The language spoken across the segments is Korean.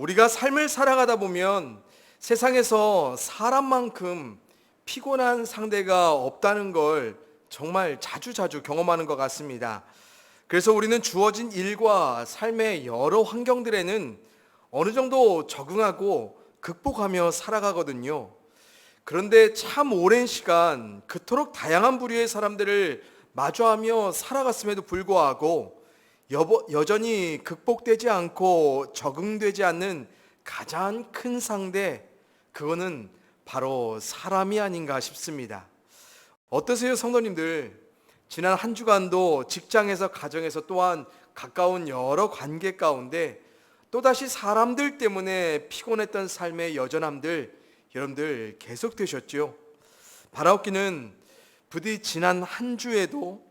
우리가 삶을 살아가다 보면 세상에서 사람만큼 피곤한 상대가 없다는 걸 정말 자주 자주 경험하는 것 같습니다. 그래서 우리는 주어진 일과 삶의 여러 환경들에는 어느 정도 적응하고 극복하며 살아가거든요. 그런데 참 오랜 시간 그토록 다양한 부류의 사람들을 마주하며 살아갔음에도 불구하고 여보, 여전히 극복되지 않고 적응되지 않는 가장 큰 상대, 그거는 바로 사람이 아닌가 싶습니다. 어떠세요, 성도님들? 지난 한 주간도 직장에서, 가정에서 또한 가까운 여러 관계 가운데 또다시 사람들 때문에 피곤했던 삶의 여전함들, 여러분들 계속되셨죠? 바라옵기는 부디 지난 한 주에도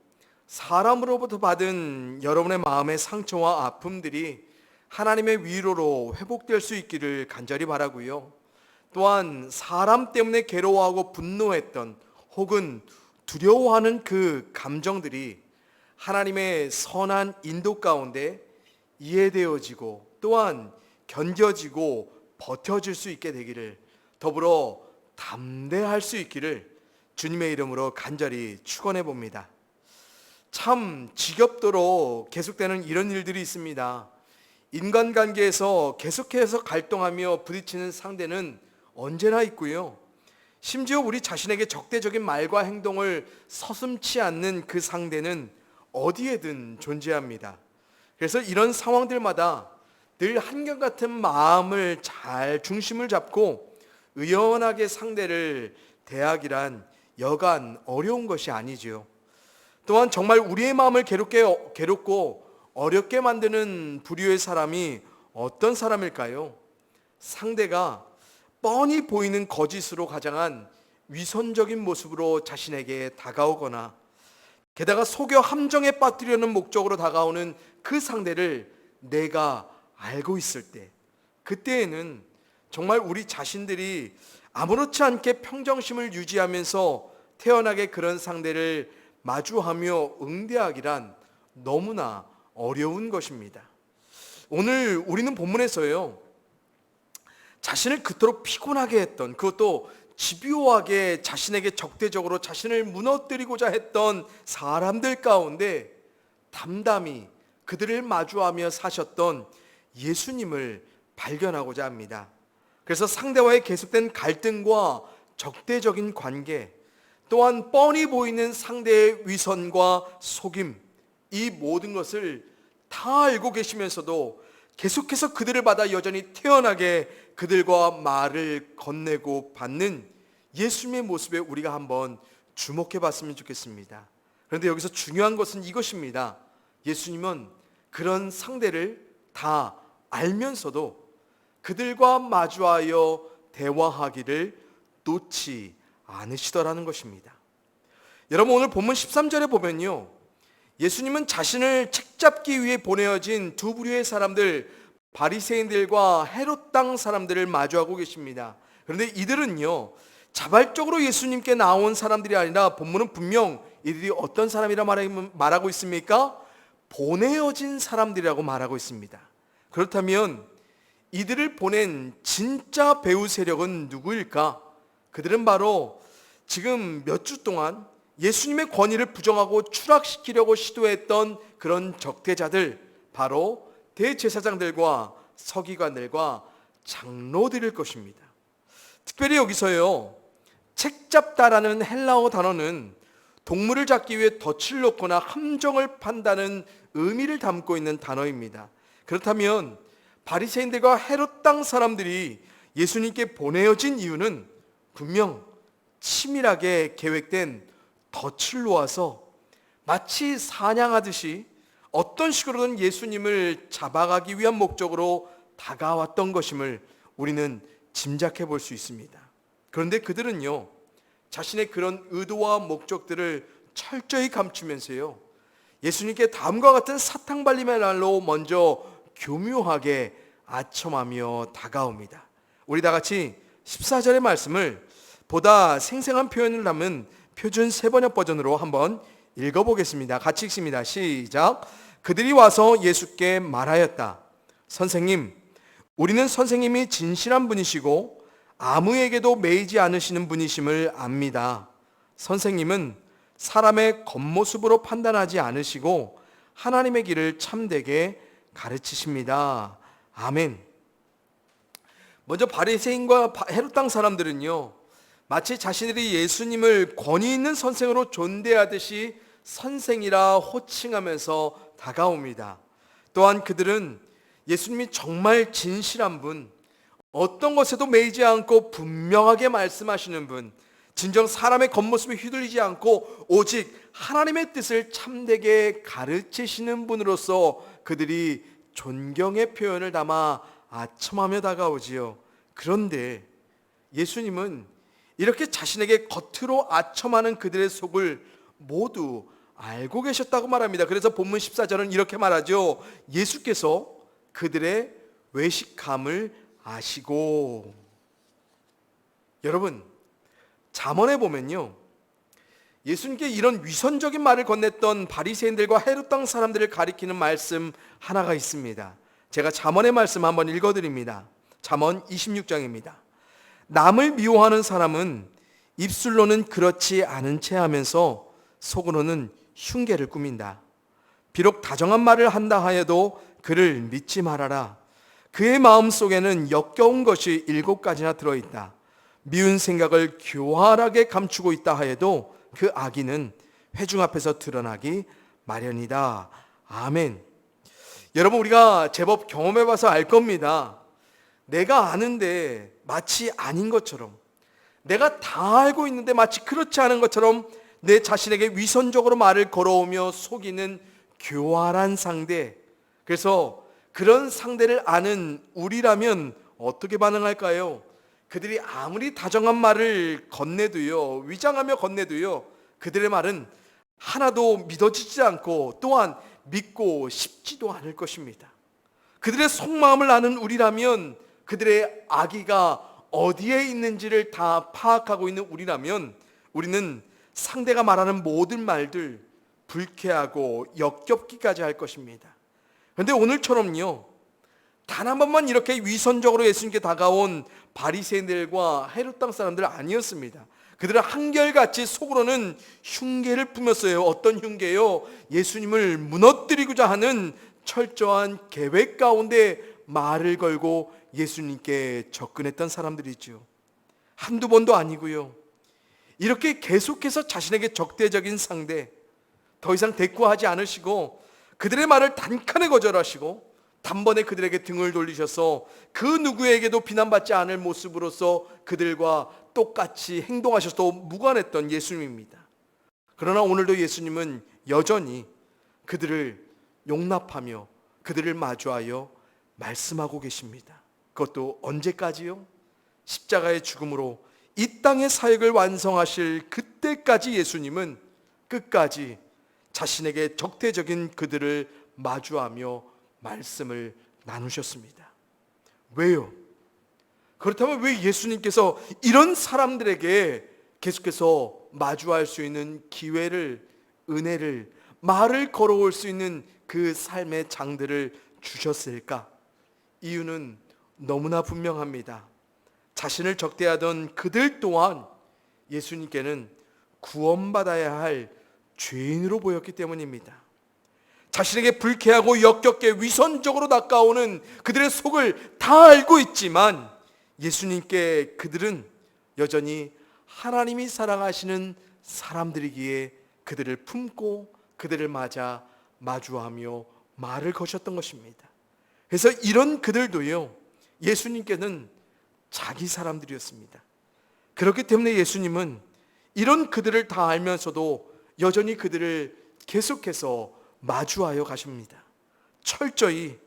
사람으로부터 받은 여러분의 마음의 상처와 아픔들이 하나님의 위로로 회복될 수 있기를 간절히 바라고요. 또한 사람 때문에 괴로워하고 분노했던 혹은 두려워하는 그 감정들이 하나님의 선한 인도 가운데 이해되어지고 또한 견뎌지고 버텨질 수 있게 되기를 더불어 담대할 수 있기를 주님의 이름으로 간절히 축원해 봅니다. 참 지겹도록 계속되는 이런 일들이 있습니다. 인간관계에서 계속해서 갈등하며 부딪히는 상대는 언제나 있고요. 심지어 우리 자신에게 적대적인 말과 행동을 서슴치 않는 그 상대는 어디에든 존재합니다. 그래서 이런 상황들마다 늘 한결같은 마음을 잘 중심을 잡고 의연하게 상대를 대하기란 여간 어려운 것이 아니지요. 또한 정말 우리의 마음을 괴롭게 괴롭고 어렵게 만드는 부류의 사람이 어떤 사람일까요? 상대가 뻔히 보이는 거짓으로 가장한 위선적인 모습으로 자신에게 다가오거나 게다가 속여 함정에 빠뜨려는 목적으로 다가오는 그 상대를 내가 알고 있을 때 그때에는 정말 우리 자신들이 아무렇지 않게 평정심을 유지하면서 태어나게 그런 상대를 마주하며 응대하기란 너무나 어려운 것입니다. 오늘 우리는 본문에서요. 자신을 그토록 피곤하게 했던 그것도 집요하게 자신에게 적대적으로 자신을 무너뜨리고자 했던 사람들 가운데 담담히 그들을 마주하며 사셨던 예수님을 발견하고자 합니다. 그래서 상대와의 계속된 갈등과 적대적인 관계, 또한 뻔히 보이는 상대의 위선과 속임, 이 모든 것을 다 알고 계시면서도 계속해서 그들을 받아 여전히 태연하게 그들과 말을 건네고 받는 예수님의 모습에 우리가 한번 주목해 봤으면 좋겠습니다. 그런데 여기서 중요한 것은 이것입니다. 예수님은 그런 상대를 다 알면서도 그들과 마주하여 대화하기를 놓지 않으시더라는 것입니다. 여러분 오늘 본문 13절에 보면요. 예수님은 자신을 책잡기 위해 보내어진 두 부류의 사람들 바리새인들과 헤롯 땅 사람들을 마주하고 계십니다. 그런데 이들은요. 자발적으로 예수님께 나온 사람들이 아니라 본문은 분명 이들이 어떤 사람이라 말하고 있습니까? 보내어진 사람들이라고 말하고 있습니다. 그렇다면 이들을 보낸 진짜 배우 세력은 누구일까? 그들은 바로 지금 몇 주 동안 예수님의 권위를 부정하고 추락시키려고 시도했던 그런 적대자들, 바로 대제사장들과 서기관들과 장로들일 것입니다. 특별히 여기서요, 책 잡다라는 헬라어 단어는 동물을 잡기 위해 덫을 놓거나 함정을 판다는 의미를 담고 있는 단어입니다. 그렇다면 바리새인들과 헤롯 땅 사람들이 예수님께 보내어진 이유는 분명 치밀하게 계획된 덫을 놓아서 마치 사냥하듯이 어떤 식으로든 예수님을 잡아가기 위한 목적으로 다가왔던 것임을 우리는 짐작해 볼 수 있습니다. 그런데 그들은요, 자신의 그런 의도와 목적들을 철저히 감추면서요, 예수님께 다음과 같은 사탕 발림의 날로 먼저 교묘하게 아첨하며 다가옵니다. 우리 다 같이 14절의 말씀을 보다 생생한 표현을 담은 표준 세번역 버전으로 한번 읽어보겠습니다. 같이 읽습니다. 시작. 그들이 와서 예수께 말하였다. 선생님, 우리는 선생님이 진실한 분이시고 아무에게도 매이지 않으시는 분이심을 압니다. 선생님은 사람의 겉모습으로 판단하지 않으시고 하나님의 길을 참되게 가르치십니다. 아멘. 먼저 바리새인과 바- 헤롯 땅 사람들은요. 마치 자신들이 예수님을 권위 있는 선생으로 존대하듯이 선생이라 호칭하면서 다가옵니다. 또한 그들은 예수님이 정말 진실한 분, 어떤 것에도 매이지 않고 분명하게 말씀하시는 분, 진정 사람의 겉모습에 휘둘리지 않고 오직 하나님의 뜻을 참되게 가르치시는 분으로서 그들이 존경의 표현을 담아 아첨하며 다가오지요. 그런데 예수님은 이렇게 자신에게 겉으로 아첨하는 그들의 속을 모두 알고 계셨다고 말합니다. 그래서 본문 14절은 이렇게 말하죠. 예수께서 그들의 외식함을 아시고 여러분 잠언에 보면요. 예수님께 이런 위선적인 말을 건넸던 바리새인들과 헤롯 땅 사람들을 가리키는 말씀 하나가 있습니다. 제가 잠언의 말씀 한번 읽어 드립니다. 잠언 26장입니다. 남을 미워하는 사람은 입술로는 그렇지 않은 채 하면서 속으로는 흉계를 꾸민다. 비록 다정한 말을 한다 하여도 그를 믿지 말아라. 그의 마음 속에는 역겨운 것이 일곱 가지나 들어있다. 미운 생각을 교활하게 감추고 있다 하여도 그 악의는 회중 앞에서 드러나기 마련이다. 아멘. 여러분 우리가 제법 경험해 봐서 알 겁니다. 내가 아는데 마치 아닌 것처럼 내가 다 알고 있는데 마치 그렇지 않은 것처럼 내 자신에게 위선적으로 말을 걸어오며 속이는 교활한 상대. 그래서 그런 상대를 아는 우리라면 어떻게 반응할까요? 그들이 아무리 다정한 말을 건네도요, 위장하며 건네도요, 그들의 말은 하나도 믿어지지 않고 또한 믿고 싶지도 않을 것입니다. 그들의 속마음을 아는 우리라면 그들의 악의가 어디에 있는지를 다 파악하고 있는 우리라면 우리는 상대가 말하는 모든 말들 불쾌하고 역겹기까지 할 것입니다. 그런데 오늘처럼요. 단 한 번만 이렇게 위선적으로 예수님께 다가온 바리새인들과 헤롯 땅 사람들 아니었습니다. 그들은 한결같이 속으로는 흉계를 품었어요. 어떤 흉계요? 예수님을 무너뜨리고자 하는 철저한 계획 가운데 말을 걸고 예수님께 접근했던 사람들이죠. 한두 번도 아니고요. 이렇게 계속해서 자신에게 적대적인 상대, 더 이상 대꾸하지 않으시고 그들의 말을 단칸에 거절하시고 단번에 그들에게 등을 돌리셔서 그 누구에게도 비난받지 않을 모습으로서 그들과 똑같이 행동하셔서 무관했던 예수님입니다. 그러나 오늘도 예수님은 여전히 그들을 용납하며 그들을 마주하여 말씀하고 계십니다. 그것도 언제까지요? 십자가의 죽음으로 이 땅의 사역을 완성하실 그때까지 예수님은 끝까지 자신에게 적대적인 그들을 마주하며 말씀을 나누셨습니다. 왜요? 그렇다면 왜 예수님께서 이런 사람들에게 계속해서 마주할 수 있는 기회를, 은혜를, 말을 걸어올 수 있는 그 삶의 장들을 주셨을까? 이유는 너무나 분명합니다. 자신을 적대하던 그들 또한 예수님께는 구원받아야 할 죄인으로 보였기 때문입니다. 자신에게 불쾌하고 역겹게 위선적으로 낚아오는 그들의 속을 다 알고 있지만 예수님께 그들은 여전히 하나님이 사랑하시는 사람들이기에 그들을 품고 그들을 맞아 마주하며 말을 거셨던 것입니다. 그래서 이런 그들도요, 예수님께는 자기 사람들이었습니다. 그렇기 때문에 예수님은 이런 그들을 다 알면서도 여전히 그들을 계속해서 마주하여 가십니다. 철저히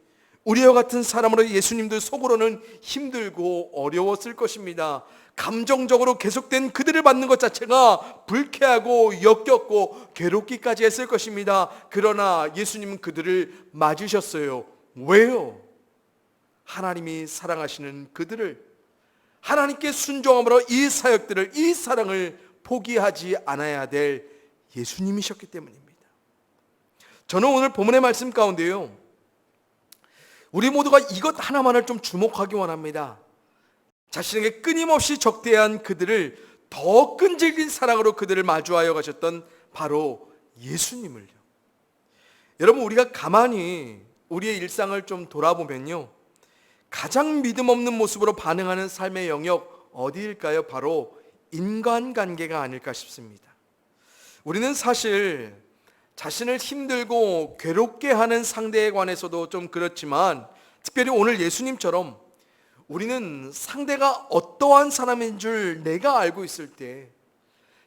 우리와 같은 사람으로 예수님들 속으로는 힘들고 어려웠을 것입니다. 감정적으로 계속된 그들을 받는 것 자체가 불쾌하고 역겹고 괴롭기까지 했을 것입니다. 그러나 예수님은 그들을 맞으셨어요. 왜요? 하나님이 사랑하시는 그들을 하나님께 순종함으로 이 사역들을 이 사랑을 포기하지 않아야 될 예수님이셨기 때문입니다. 저는 오늘 본문의 말씀 가운데요. 우리 모두가 이것 하나만을 좀 주목하기 원합니다. 자신에게 끊임없이 적대한 그들을 더 끈질긴 사랑으로 그들을 마주하여 가셨던 바로 예수님을요. 여러분 우리가 가만히 우리의 일상을 좀 돌아보면요. 가장 믿음 없는 모습으로 반응하는 삶의 영역 어디일까요? 바로 인간관계가 아닐까 싶습니다. 우리는 사실 자신을 힘들고 괴롭게 하는 상대에 관해서도 좀 그렇지만 특별히 오늘 예수님처럼 우리는 상대가 어떠한 사람인 줄 내가 알고 있을 때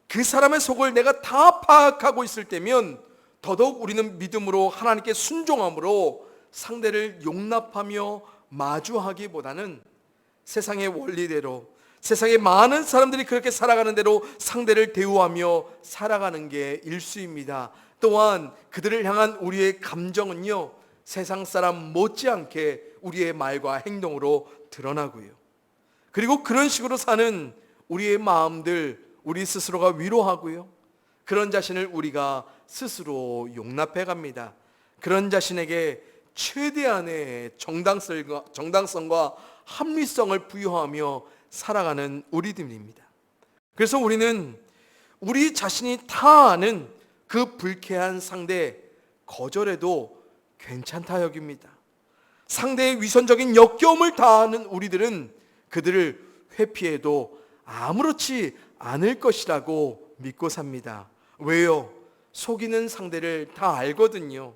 그 사람의 속을 내가 다 파악하고 있을 때면 더더욱 우리는 믿음으로 하나님께 순종함으로 상대를 용납하며 마주하기보다는 세상의 원리대로 세상의 많은 사람들이 그렇게 살아가는 대로 상대를 대우하며 살아가는 게 일수입니다. 또한 그들을 향한 우리의 감정은요, 세상 사람 못지않게 우리의 말과 행동으로 드러나고요. 그리고 그런 식으로 사는 우리의 마음들, 우리 스스로가 위로하고요. 그런 자신을 우리가 스스로 용납해 갑니다. 그런 자신에게 최대한의 정당성과, 정당성과 합리성을 부여하며 살아가는 우리들입니다. 그래서 우리는 우리 자신이 다 아는 그 불쾌한 상대 거절해도 괜찮다 여깁니다. 상대의 위선적인 역겨움을 다하는 우리들은 그들을 회피해도 아무렇지 않을 것이라고 믿고 삽니다. 왜요? 속이는 상대를 다 알거든요.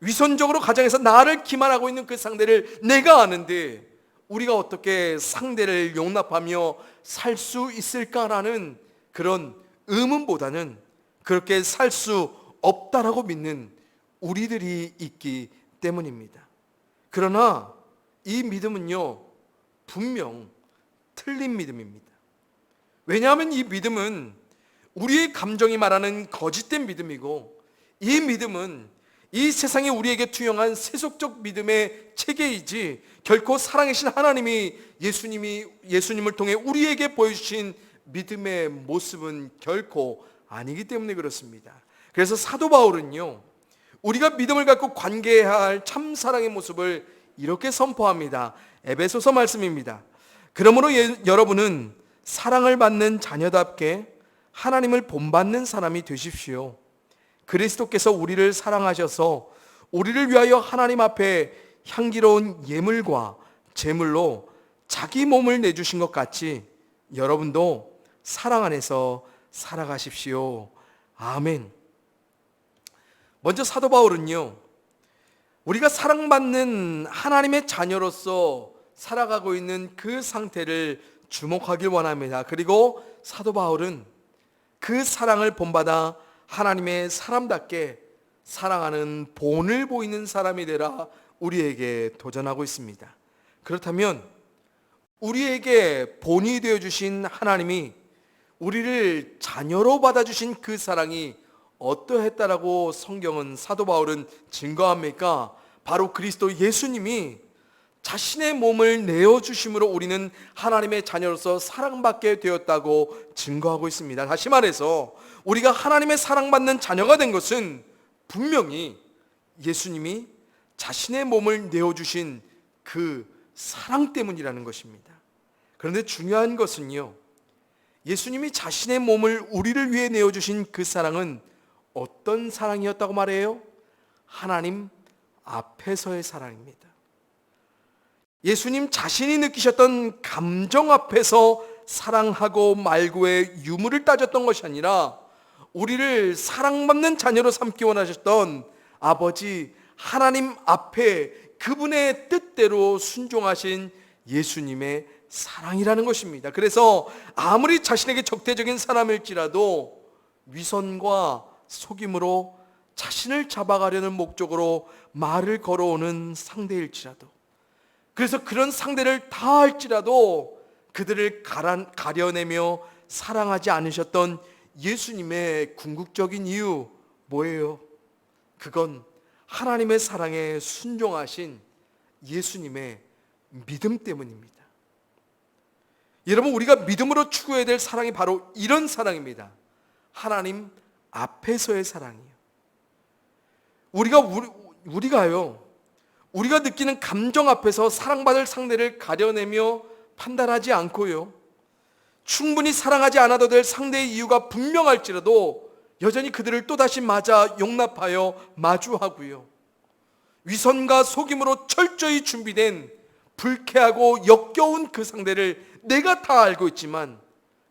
위선적으로 가정에서 나를 기만하고 있는 그 상대를 내가 아는데 우리가 어떻게 상대를 용납하며 살 수 있을까라는 그런 의문보다는 그렇게 살 수 없다라고 믿는 우리들이 있기 때문입니다. 그러나 이 믿음은요, 분명 틀린 믿음입니다. 왜냐하면 이 믿음은 우리의 감정이 말하는 거짓된 믿음이고, 이 믿음은 이 세상에 우리에게 투영한 세속적 믿음의 체계이지 결코 살아계신 하나님이 예수님이 예수님을 통해 우리에게 보여주신 믿음의 모습은 결코 아니기 때문에 그렇습니다. 그래서 사도 바울은요, 우리가 믿음을 갖고 관계해야 할 참 사랑의 모습을 이렇게 선포합니다. 에베소서 말씀입니다. 그러므로 예, 여러분은 사랑을 받는 자녀답게 하나님을 본받는 사람이 되십시오. 그리스도께서 우리를 사랑하셔서 우리를 위하여 하나님 앞에 향기로운 예물과 제물로 자기 몸을 내주신 것 같이 여러분도 사랑 안에서 살아가십시오. 아멘. 먼저 사도 바울은요, 우리가 사랑받는 하나님의 자녀로서 살아가고 있는 그 상태를 주목하길 원합니다. 그리고 사도 바울은 그 사랑을 본받아 하나님의 사람답게 사랑하는 본을 보이는 사람이 되라 우리에게 도전하고 있습니다. 그렇다면 우리에게 본이 되어 주신 하나님이 우리를 자녀로 받아 주신 그 사랑이 어떠했다라고 성경은 사도 바울은 증거합니까? 바로 그리스도 예수님이 자신의 몸을 내어 주심으로 우리는 하나님의 자녀로서 사랑받게 되었다고 증거하고 있습니다. 다시 말해서 우리가 하나님의 사랑받는 자녀가 된 것은 분명히 예수님이 자신의 몸을 내어 주신 그 사랑 때문이라는 것입니다. 그런데 중요한 것은요. 예수님이 자신의 몸을 우리를 위해 내어 주신 그 사랑은 어떤 사랑이었다고 말해요? 하나님 앞에서의 사랑입니다. 예수님 자신이 느끼셨던 감정 앞에서 사랑하고 말고의 유무를 따졌던 것이 아니라 우리를 사랑받는 자녀로 삼기 원하셨던 아버지 하나님 앞에 그분의 뜻대로 순종하신 예수님의 사랑이라는 것입니다. 그래서 아무리 자신에게 적대적인 사람일지라도 위선과 속임으로 자신을 잡아가려는 목적으로 말을 걸어오는 상대일지라도 그래서 그런 상대를 다 할지라도 그들을 가려내며 사랑하지 않으셨던 예수님의 궁극적인 이유 뭐예요? 그건 하나님의 사랑에 순종하신 예수님의 믿음 때문입니다. 여러분 우리가 믿음으로 추구해야 될 사랑이 바로 이런 사랑입니다. 하나님 앞에서의 사랑이요. 우리가 우리, 우리가요. 우리가 느끼는 감정 앞에서 사랑받을 상대를 가려내며 판단하지 않고요. 충분히 사랑하지 않아도 될 상대의 이유가 분명할지라도 여전히 그들을 또다시 맞아 용납하여 마주하고요. 위선과 속임으로 철저히 준비된 불쾌하고 역겨운 그 상대를 내가 다 알고 있지만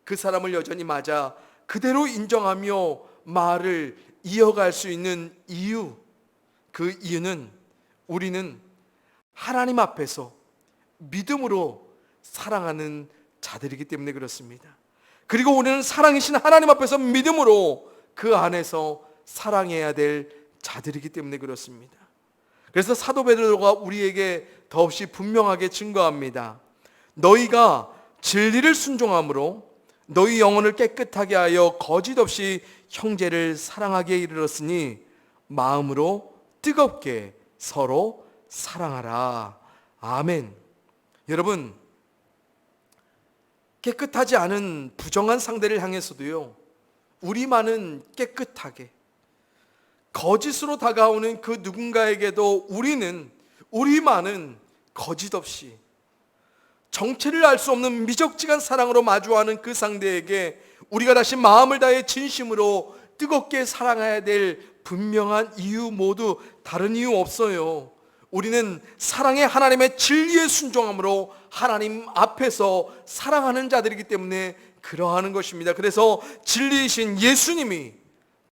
그 사람을 여전히 맞아 그대로 인정하며 말을 이어갈 수 있는 이유, 그 이유는 우리는 하나님 앞에서 믿음으로 사랑하는 자들이기 때문에 그렇습니다. 그리고 우리는 사랑이신 하나님 앞에서 믿음으로 그 안에서 사랑해야 될 자들이기 때문에 그렇습니다. 그래서 사도 베드로가 우리에게 더없이 분명하게 증거합니다. 너희가 진리를 순종함으로 너희 영혼을 깨끗하게 하여 거짓 없이 형제를 사랑하게 이르렀으니 마음으로 뜨겁게 서로 사랑하라. 아멘. 여러분, 깨끗하지 않은 부정한 상대를 향해서도요, 우리만은 깨끗하게, 거짓으로 다가오는 그 누군가에게도 우리는, 우리만은 거짓 없이, 정체를 알 수 없는 미적지간 사랑으로 마주하는 그 상대에게 우리가 다시 마음을 다해 진심으로 뜨겁게 사랑해야 될 분명한 이유 모두 다른 이유 없어요. 우리는 사랑의 하나님의 진리에 순종함으로 하나님 앞에서 사랑하는 자들이기 때문에 그러하는 것입니다. 그래서 진리이신 예수님이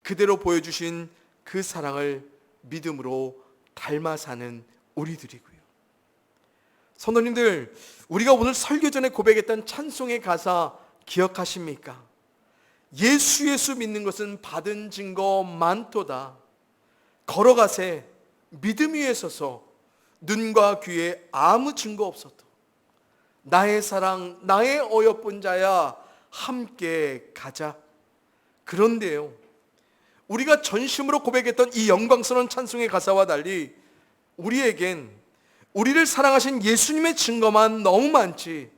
그대로 보여주신 그 사랑을 믿음으로 닮아 사는 우리들이고요. 선도님들, 우리가 오늘 설교 전에 고백했던 찬송의 가사 기억하십니까? 예수 예수 믿는 것은 받은 증거 많도다. 걸어가세 믿음 위에 서서 눈과 귀에 아무 증거 없어도 나의 사랑 나의 어여쁜 자야 함께 가자. 그런데요. 우리가 전심으로 고백했던 이 영광스러운 찬송의 가사와 달리 우리에겐 우리를 사랑하신 예수님의 증거만 너무 많지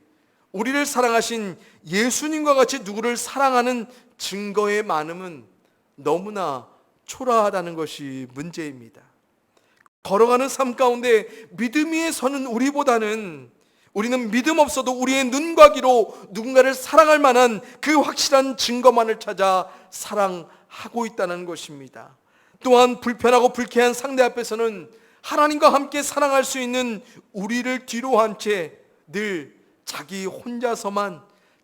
우리를 사랑하신 예수님과 같이 누구를 사랑하는 증거의 많음은 너무나 초라하다는 것이 문제입니다. 걸어가는 삶 가운데 믿음 위에 서는 우리보다는 우리는 믿음 없어도 우리의 눈과 귀로 누군가를 사랑할 만한 그 확실한 증거만을 찾아 사랑하고 있다는 것입니다. 또한 불편하고 불쾌한 상대 앞에서는 하나님과 함께 사랑할 수 있는 우리를 뒤로 한 채 늘 자기 혼자서만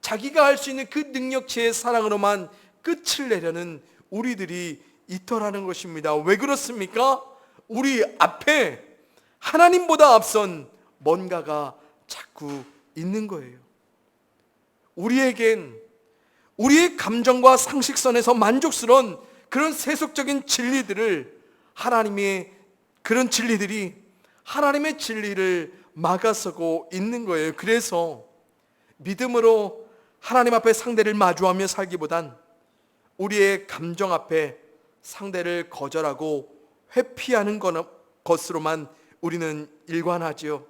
자기가 할 수 있는 그 능력치의 사랑으로만 끝을 내려는 우리들이 있더라는 것입니다. 왜 그렇습니까? 우리 앞에 하나님보다 앞선 뭔가가 자꾸 있는 거예요. 우리에겐 우리의 감정과 상식선에서 만족스러운 그런 세속적인 진리들을 하나님의 그런 진리들이 하나님의 진리를 막아서고 있는 거예요. 그래서 믿음으로 하나님 앞에 상대를 마주하며 살기보단 우리의 감정 앞에 상대를 거절하고 회피하는 것으로만 우리는 일관하지요.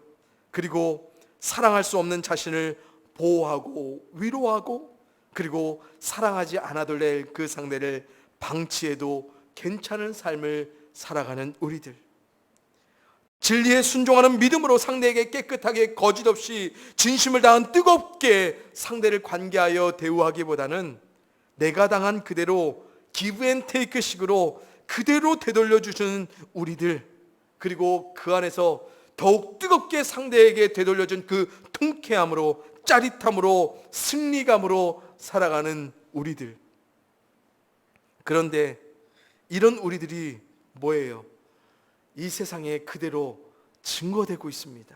그리고 사랑할 수 없는 자신을 보호하고 위로하고 그리고 사랑하지 않아도 될 그 상대를 방치해도 괜찮은 삶을 살아가는 우리들. 진리에 순종하는 믿음으로 상대에게 깨끗하게 거짓 없이 진심을 다한 뜨겁게 상대를 관계하여 대우하기보다는 내가 당한 그대로 기브 앤 테이크 식으로 그대로 되돌려 주시는 우리들 그리고 그 안에서 더욱 뜨겁게 상대에게 되돌려준 그 통쾌함으로 짜릿함으로 승리감으로 살아가는 우리들 그런데 이런 우리들이 뭐예요? 이 세상에 그대로 증거되고 있습니다.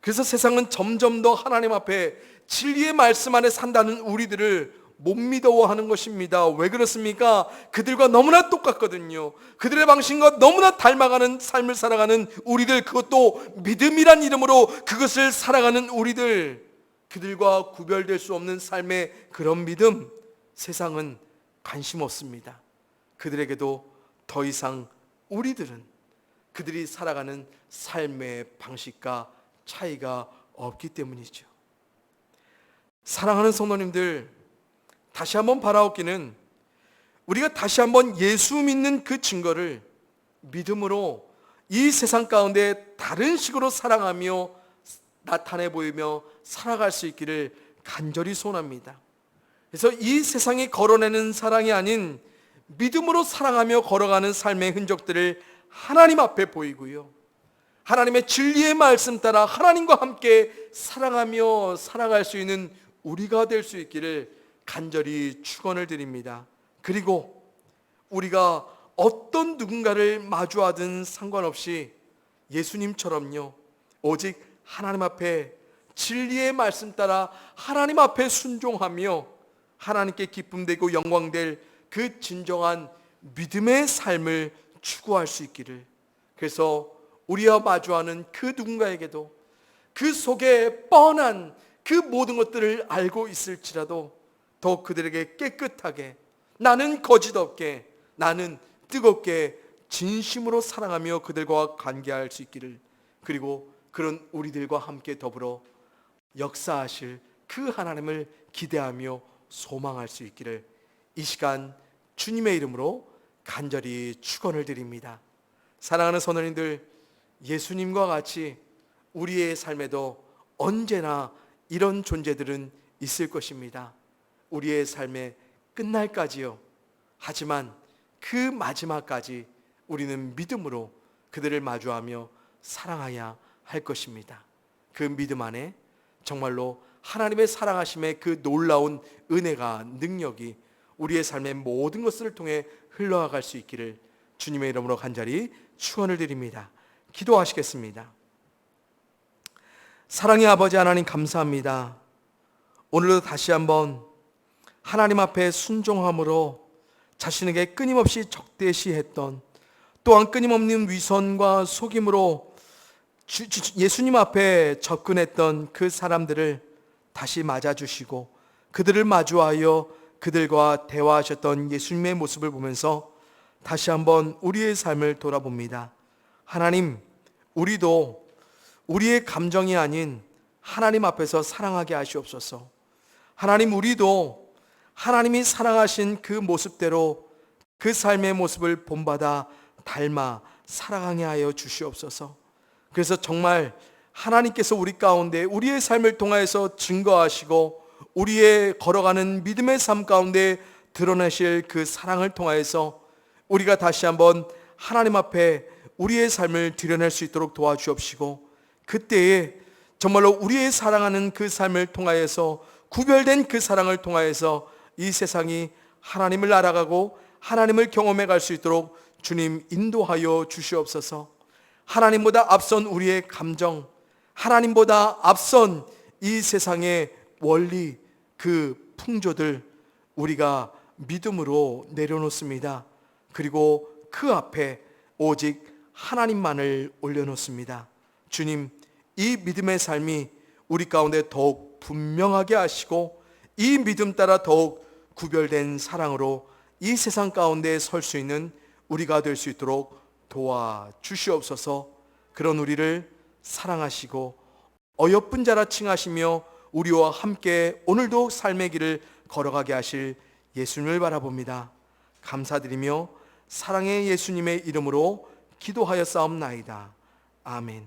그래서 세상은 점점 더 하나님 앞에 진리의 말씀 안에 산다는 우리들을 못 믿어하는 것입니다. 왜 그렇습니까? 그들과 너무나 똑같거든요. 그들의 방식과 너무나 닮아가는 삶을 살아가는 우리들, 그것도 믿음이란 이름으로 그것을 살아가는 우리들, 그들과 구별될 수 없는 삶의 그런 믿음, 세상은 관심 없습니다. 그들에게도 더 이상 우리들은 그들이 살아가는 삶의 방식과 차이가 없기 때문이죠. 사랑하는 성도님들, 다시 한번 바라옵기는 우리가 다시 한번 예수 믿는 그 증거를 믿음으로 이 세상 가운데 다른 식으로 사랑하며 나타내 보이며 살아갈 수 있기를 간절히 소원합니다. 그래서 이 세상이 걸어내는 사랑이 아닌 믿음으로 사랑하며 걸어가는 삶의 흔적들을 하나님 앞에 보이고요. 하나님의 진리의 말씀 따라 하나님과 함께 사랑하며 살아갈 수 있는 우리가 될 수 있기를 간절히 축원을 드립니다. 그리고 우리가 어떤 누군가를 마주하든 상관없이 예수님처럼요. 오직 하나님 앞에 진리의 말씀 따라 하나님 앞에 순종하며 하나님께 기쁨 되고 영광될 그 진정한 믿음의 삶을 추구할 수 있기를. 그래서 우리와 마주하는 그 누군가에게도 그 속에 뻔한 그 모든 것들을 알고 있을지라도 더 그들에게 깨끗하게 나는 거짓 없게 나는 뜨겁게 진심으로 사랑하며 그들과 관계할 수 있기를 그리고 그런 우리들과 함께 더불어 역사하실 그 하나님을 기대하며 소망할 수 있기를 이 시간 주님의 이름으로 간절히 축원을 드립니다. 사랑하는 선원님들 예수님과 같이 우리의 삶에도 언제나 이런 존재들은 있을 것입니다. 우리의 삶의 끝날까지요. 하지만 그 마지막까지 우리는 믿음으로 그들을 마주하며 사랑해야 할 것입니다. 그 믿음 안에 정말로 하나님의 사랑하심의 그 놀라운 은혜가 능력이 우리의 삶의 모든 것을 통해 흘러갈 수 있기를 주님의 이름으로 간절히 축원을 드립니다. 기도하시겠습니다. 사랑의 아버지 하나님 감사합니다. 오늘도 다시 한번 하나님 앞에 순종함으로 자신에게 끊임없이 적대시했던 또한 끊임없는 위선과 속임으로 주- 주- 예수님 앞에 접근했던 그 사람들을 다시 맞아주시고 그들을 마주하여 그들과 대화하셨던 예수님의 모습을 보면서 다시 한번 우리의 삶을 돌아봅니다. 하나님, 우리도 우리의 감정이 아닌 하나님 앞에서 사랑하게 하시옵소서. 하나님, 우리도 하나님이 사랑하신 그 모습대로 그 삶의 모습을 본받아 닮아 살아가게 하여 주시옵소서. 그래서 정말 하나님께서 우리 가운데 우리의 삶을 통하여서 증거하시고 우리의 걸어가는 믿음의 삶 가운데 드러내실 그 사랑을 통하여서 우리가 다시 한번 하나님 앞에 우리의 삶을 드러낼 수 있도록 도와주옵시고 그때에 정말로 우리의 사랑하는 그 삶을 통하여서 구별된 그 사랑을 통하여서 이 세상이 하나님을 알아가고 하나님을 경험해 갈 수 있도록 주님 인도하여 주시옵소서. 하나님보다 앞선 우리의 감정, 하나님보다 앞선 이 세상의 원리, 그 풍조들 우리가 믿음으로 내려놓습니다. 그리고 그 앞에 오직 하나님만을 올려놓습니다. 주님, 이 믿음의 삶이 우리 가운데 더욱 분명하게 하시고 이 믿음 따라 더욱 구별된 사랑으로 이 세상 가운데 설 수 있는 우리가 될 수 있도록 도와 주시옵소서. 그런 우리를 사랑하시고 어여쁜 자라 칭하시며 우리와 함께 오늘도 삶의 길을 걸어가게 하실 예수님을 바라봅니다. 감사드리며 사랑의 예수님의 이름으로 기도하여 싸움나이다. 아멘.